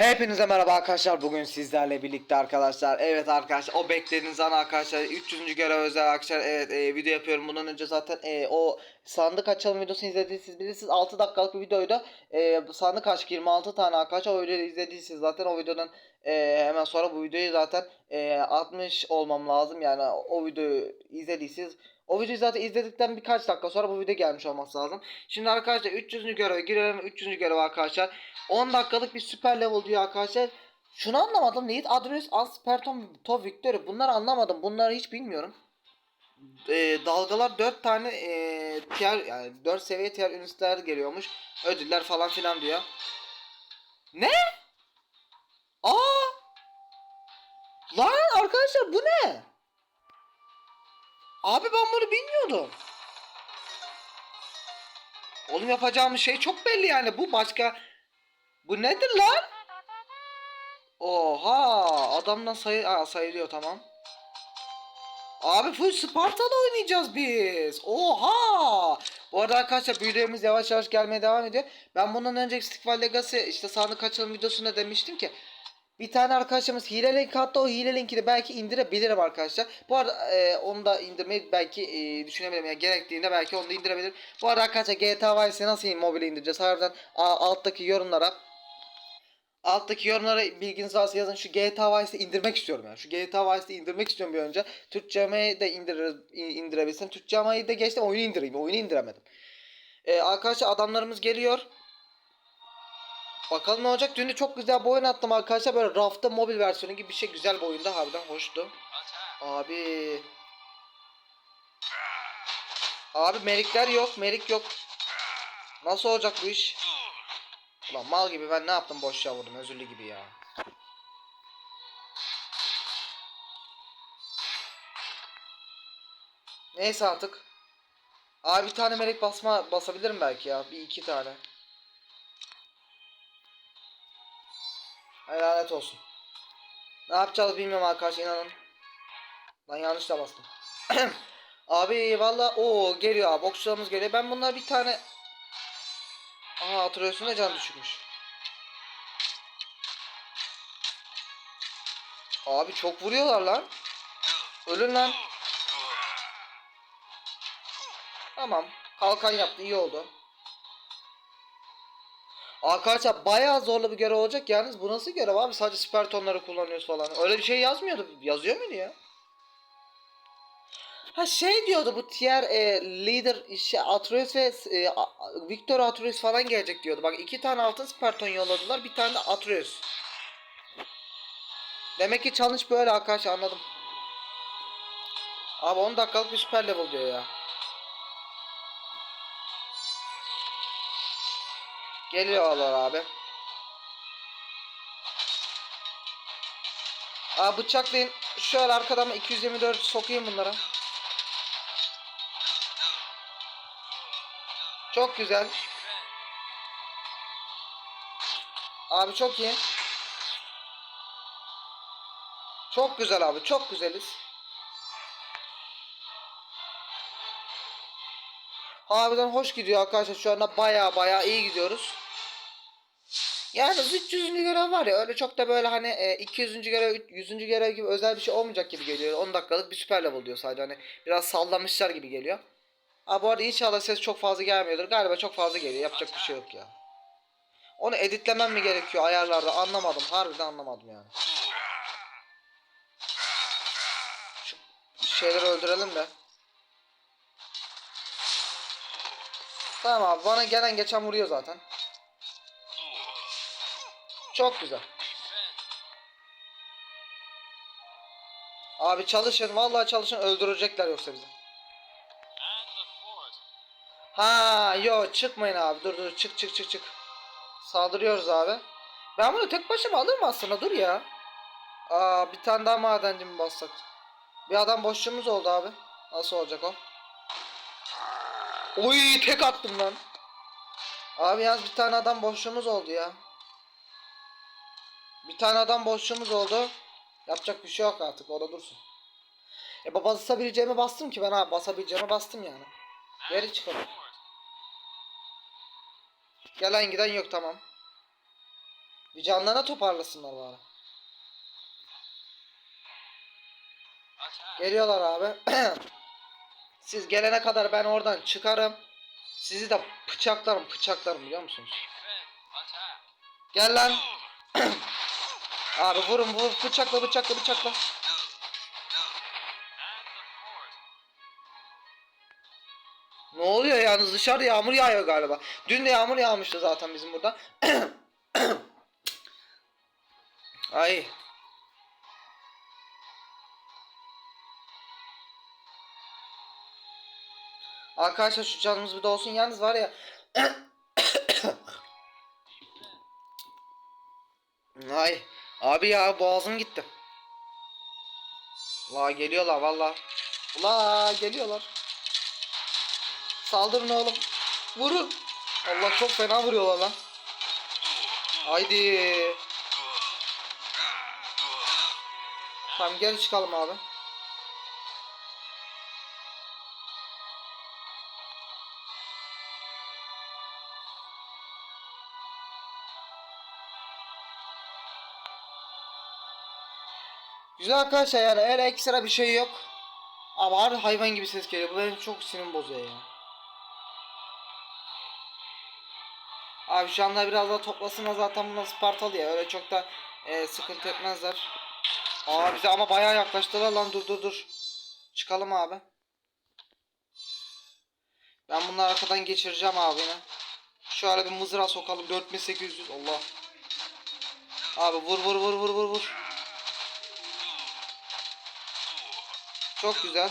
Hepinize merhaba arkadaşlar. Bugün sizlerle birlikte arkadaşlar. Evet arkadaşlar o beklediğiniz an arkadaşlar 300. görev özel arkadaşlar. Evet e, video yapıyorum. Bundan önce zaten e, o sandık açalım videosunu izlediyseniz bilirsiniz. 6 dakikalık bir videoydu. E, sandık açık 26 tane arkadaşlar. O videoyu izlediyseniz zaten o videodan e, hemen sonra bu videoyu zaten e, 60 olmam lazım. Yani o videoyu izlediyseniz o videoyu zaten izledikten birkaç dakika sonra bu video gelmiş olması lazım. Şimdi arkadaşlar 300. göreve girelim. 300. görev arkadaşlar. 10 dakikalık bir süper level diyor arkadaşlar. Şunu anlamadım. Need Adres Asperton To Victory. Bunları anlamadım. Bunları hiç bilmiyorum. Ee, dalgalar 4 tane ee, tier yani 4 seviye tier ünitler geliyormuş. Ödüller falan filan diyor. Ne? Aa! Lan arkadaşlar bu ne? Abi ben bunu bilmiyordum. Oğlum yapacağımız şey çok belli yani. Bu başka bu nedir lan? Oha adamdan sayı Aa, sayılıyor tamam. Abi full Spartalı oynayacağız biz. Oha! Bu arada arkadaşlar büyülerimiz yavaş yavaş gelmeye devam ediyor. Ben bundan önceki Stickfall Legacy işte sandık açılım videosunda demiştim ki bir tane arkadaşımız hile link attı o hile linkini belki indirebilirim arkadaşlar. Bu arada e, onu da indirmeyi belki e, düşünebilirim. Yani gerektiğinde belki onu da indirebilirim. Bu arada arkadaşlar GTA Vice'i nasıl mobile indireceğiz? Harbiden a- alttaki yorumlara Alttaki yorumlara bilginiz varsa yazın. Şu GTA Vice'i indirmek istiyorum yani. Şu GTA Vice'i indirmek istiyorum bir önce. Türkçemeyi de indiririz, indirebilsem. Türkçemeyi de geçtim oyunu indireyim. Oyunu indiremedim. Ee, arkadaşlar adamlarımız geliyor. Bakalım ne olacak. Dün de çok güzel bir oyun attım arkadaşlar. Böyle rafta mobil versiyonu gibi bir şey. Güzel bir oyunda harbiden hoştu. Abi. Abi merikler yok. Merik yok. Nasıl olacak bu iş? Ulan mal gibi ben ne yaptım boşça vurdum özürlü gibi ya. Neyse artık. Abi bir tane melek basma basabilirim belki ya. Bir iki tane. Hay lanet olsun. Ne yapacağız bilmiyorum arkadaşlar inanın. Lan yanlışla bastım. abi valla o geliyor abi okçularımız geliyor. Ben bunlar bir tane Aa hatırlıyorsun da can düşükmüş. Abi çok vuruyorlar lan. Ölün lan. Tamam. Kalkan yaptı iyi oldu. Arkadaşlar bayağı zorlu bir görev olacak yalnız bu nasıl görev abi sadece süper tonları kullanıyoruz falan. Öyle bir şey yazmıyordu. Yazıyor muydu ya? Ha şey diyordu bu tier e, leader işte Atreus ve e, Victor Atreus falan gelecek diyordu. Bak iki tane altın Sparton yolladılar. Bir tane de Atreus. Demek ki challenge böyle arkadaşlar anladım. Abi 10 dakikalık bir süper level diyor ya. Geliyorlar abi. Aa bıçaklayın. Şöyle arkadan 224 sokayım bunlara. Çok güzel. Abi çok iyi. Çok güzel abi. Çok güzeliz. Harbiden hoş gidiyor arkadaşlar. Şu anda baya baya iyi gidiyoruz. Yani 300. görev var ya öyle çok da böyle hani e, 200. görev 100. görev gibi özel bir şey olmayacak gibi geliyor. 10 dakikalık bir süper level diyor sadece hani biraz sallamışlar gibi geliyor. Ha bu arada inşallah ses çok fazla gelmiyordur. Galiba çok fazla geliyor. Yapacak bir şey yok ya. Onu editlemem mi gerekiyor ayarlarda anlamadım. Harbiden anlamadım yani. Şu şeyleri öldürelim de. Tamam abi bana gelen geçen vuruyor zaten. Çok güzel. Abi çalışın vallahi çalışın öldürecekler yoksa bizi. Ha yo çıkmayın abi dur dur çık çık çık çık. Saldırıyoruz abi. Ben bunu tek başıma alırım aslında dur ya. Aa bir tane daha madenci mi bassak? Bir adam boşluğumuz oldu abi. Nasıl olacak o? Oy tek attım lan. Abi yaz bir tane adam boşluğumuz oldu ya. Bir tane adam boşluğumuz oldu. Yapacak bir şey yok artık orada dursun. E basabileceğimi bastım ki ben abi basabileceğimi bastım yani. Geri çıkalım. Gelen giden yok tamam. Bir canlarına toparlasınlar bari. Geliyorlar abi. Siz gelene kadar ben oradan çıkarım. Sizi de bıçaklarım bıçaklarım biliyor musunuz? Gel lan. abi vurun vur bıçakla bıçakla bıçakla. Ne oluyor yalnız dışarı yağmur yağıyor galiba. Dün de yağmur yağmıştı zaten bizim burada. Ay. Arkadaşlar şu canımız bir de olsun. Yalnız var ya. Ay. Abi ya boğazım gitti. La geliyorlar valla. La geliyorlar. Saldırın oğlum. Vurun. Allah çok fena vuruyorlar lan. Haydi. Tamam geri çıkalım abi. Güzel arkadaşlar yani öyle ekstra bir şey yok. Ama hayvan gibi ses geliyor. Bu benim çok sinir bozuyor ya. Abi şu anda biraz daha toplasınlar zaten bunlar Spartalı ya. Öyle çok da e, sıkıntı etmezler. Aa bize ama bayağı yaklaştılar lan dur dur dur. Çıkalım abi. Ben bunları arkadan geçireceğim abi yine. Şöyle bir mızrağı sokalım 4800 Allah. Abi vur vur vur vur vur vur. Çok güzel.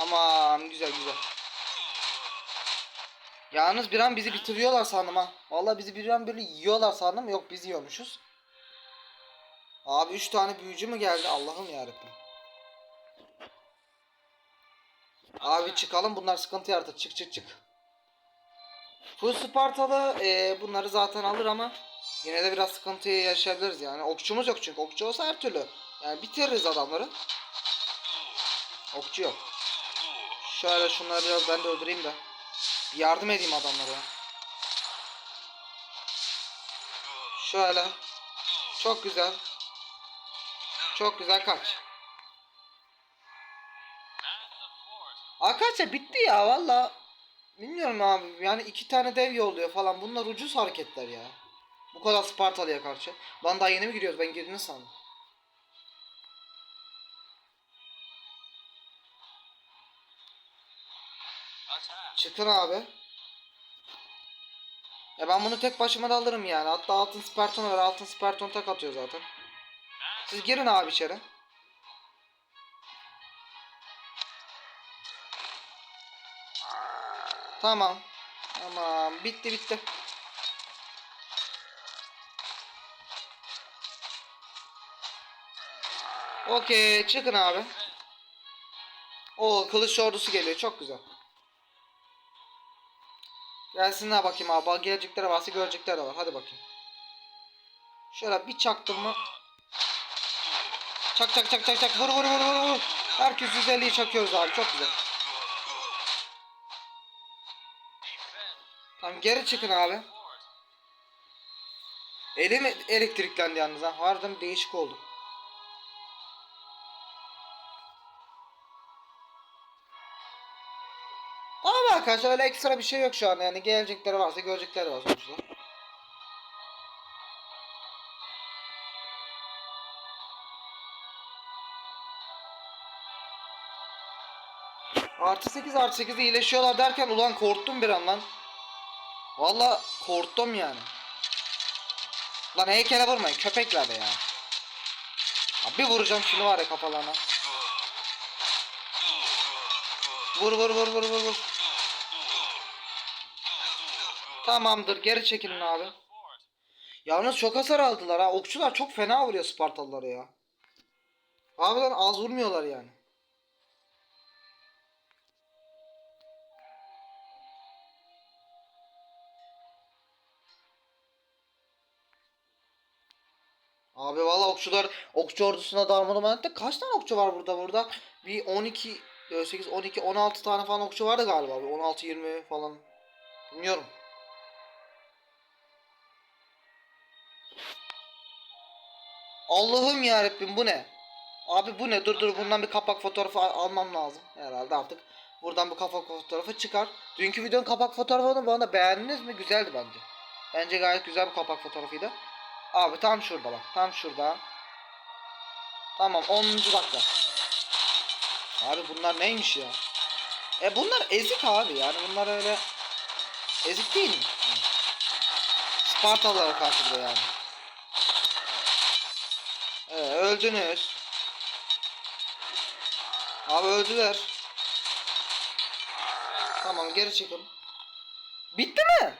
Aman güzel güzel. Yalnız bir an bizi bitiriyorlar sandım ha. Vallahi bizi bir an böyle yiyorlar sandım. Yok biz yiyormuşuz. Abi 3 tane büyücü mü geldi? Allah'ım yarabbim. Abi çıkalım bunlar sıkıntı yaratır. Çık çık çık. Full Spartalı e, bunları zaten alır ama yine de biraz sıkıntıyı yaşayabiliriz yani. Okçumuz yok çünkü. Okçu olsa her türlü. Yani bitiririz adamları. Okçu yok. Şöyle şunları biraz ben de öldüreyim de. Yardım edeyim adamlara. Şöyle. Çok güzel. Çok güzel kaç. Arkadaşlar bitti ya valla. Bilmiyorum abi yani iki tane dev yolluyor falan bunlar ucuz hareketler ya. Bu kadar Spartalı'ya karşı. Lan daha yeni mi giriyoruz ben girdiğini sandım. Çıkın abi. Ya ben bunu tek başıma da alırım yani. Hatta altın sperton var. Altın sperton tak atıyor zaten. Siz girin abi içeri. Tamam. Tamam. Bitti bitti. Okey. Çıkın abi. O kılıç ordusu geliyor. Çok güzel. Gelsinler bakayım abi. Gelecekleri varsa görecekler de var. Hadi bakayım. Şöyle bir çaktım mı? Çak çak çak çak çak. Vur vur vur vur vur. Herkes 150'yi çakıyoruz abi. Çok güzel. Tamam geri çıkın abi. Elim elektriklendi yalnız ha. Harbiden değişik oldu. Arkadaşlar öyle ekstra bir şey yok şu an yani gelecekleri varsa görecekleri var sonuçta. Artı 8 artı 8 iyileşiyorlar derken ulan korktum bir an lan. Valla korktum yani. Lan heykele vurmayın köpekler de ya. Bir vuracağım şimdi var ya kafalarına. Vur vur vur vur vur vur. Tamamdır geri çekilin abi. Yalnız çok hasar aldılar ha. Okçular çok fena vuruyor Spartalılara ya. Harbiden az vurmuyorlar yani. Abi valla okçular okçu ordusuna darmadağın etti. Kaç tane okçu var burada burada? Bir 12 8 12 16 tane falan okçu vardı galiba. Bir 16 20 falan. Bilmiyorum. Allah'ım yarabbim bu ne? Abi bu ne? Dur dur bundan bir kapak fotoğrafı al- almam lazım. Herhalde artık buradan bir kapak fotoğrafı çıkar. Dünkü videonun kapak fotoğrafını bana beğendiniz mi? Güzeldi bence. Bence gayet güzel bir kapak fotoğrafıydı. Abi tam şurada bak. Tam şurada. Tamam 10. dakika. Abi bunlar neymiş ya? E bunlar ezik abi yani bunlar öyle ezik değil mi? Spartalılara karşı yani. Evet, öldünüz. Abi öldüler. Tamam geri çekin. Bitti mi?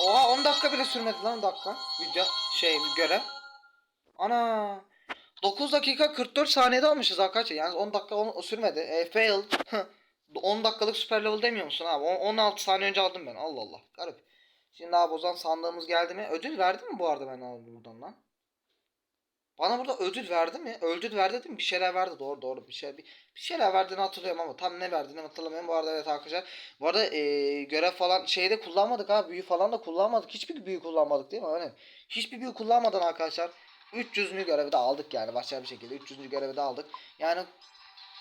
Oha 10 dakika bile sürmedi lan 10 dakika. Video şey görev. Ana. 9 dakika 44 saniyede almışız arkadaşlar. Yani 10 dakika on, sürmedi. E, fail. 10 dakikalık süper level demiyor musun abi? On- 16 saniye önce aldım ben. Allah Allah. Garip. Şimdi abi o zaman sandığımız geldi mi? Ödül verdi mi bu arada ben aldım buradan lan? Bana burada ödül verdi mi? Ödül verdi değil mi? Bir şeyler verdi. Doğru doğru. Bir şey bir, bir şeyler verdiğini hatırlıyorum ama tam ne verdiğini hatırlamıyorum. Bu arada evet arkadaşlar. Bu arada eee, görev falan şeyde kullanmadık ha. Büyü falan da kullanmadık. Hiçbir büyü kullanmadık değil mi? Öyle. Hiçbir büyü kullanmadan arkadaşlar 300. görevi de aldık yani başka bir şekilde 300. görevi de aldık. Yani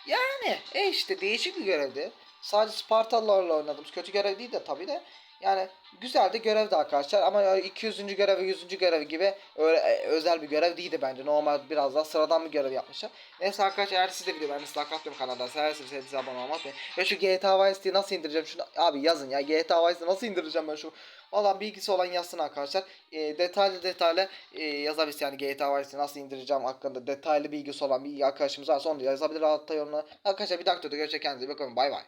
yani e işte değişik bir görevdi. Sadece Spartalılarla oynadığımız kötü görev değil de tabii de yani güzel de görevdi arkadaşlar ama ya 200. görevi 100. görevi gibi öyle e, özel bir görev değildi bence. Normal biraz daha sıradan bir görev yapmışlar. Neyse arkadaşlar eğer siz de video beğendiyseniz like atmayı kanaldan seversiniz hepinize abone olmayı unutmayın. Ve şu GTA Vice City'yi nasıl indireceğim şunu abi yazın ya GTA Vice'ı nasıl indireceğim ben şu Valla bilgisi olan yazsın arkadaşlar. E, detaylı detaylı e, yazabilir yani GTA Vice'ı nasıl indireceğim hakkında detaylı bilgisi olan bir arkadaşımız varsa onu da yazabilir altta yorumlara. Arkadaşlar bir dakika görüşürüz kendinize bakın bay bay.